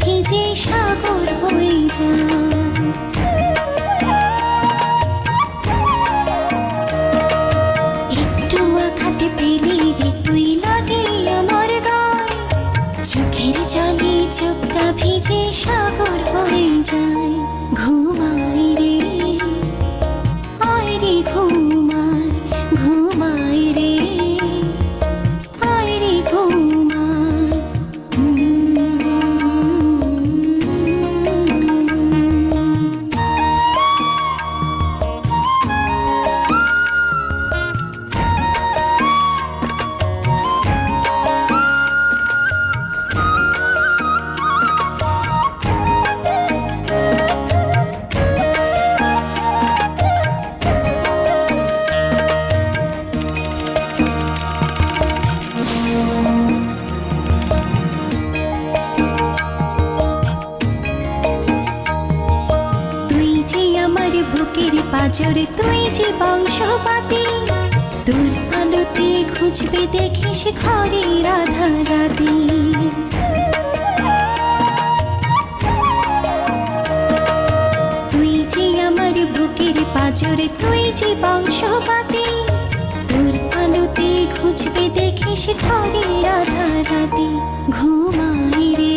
ভিজে সাগর হয়ে যায়। বুকের পাজর তুই যে বংশপাতি, তোর আলোতে খুঁজবে দেখিস ঘরে রাধা রাতি তুই যে আমার বুকের পাজর তুই যে বংশপাতি, তোর আলোতে খুঁজবে দেখিস ঘরে রাধা রাতি ঘুমাই রে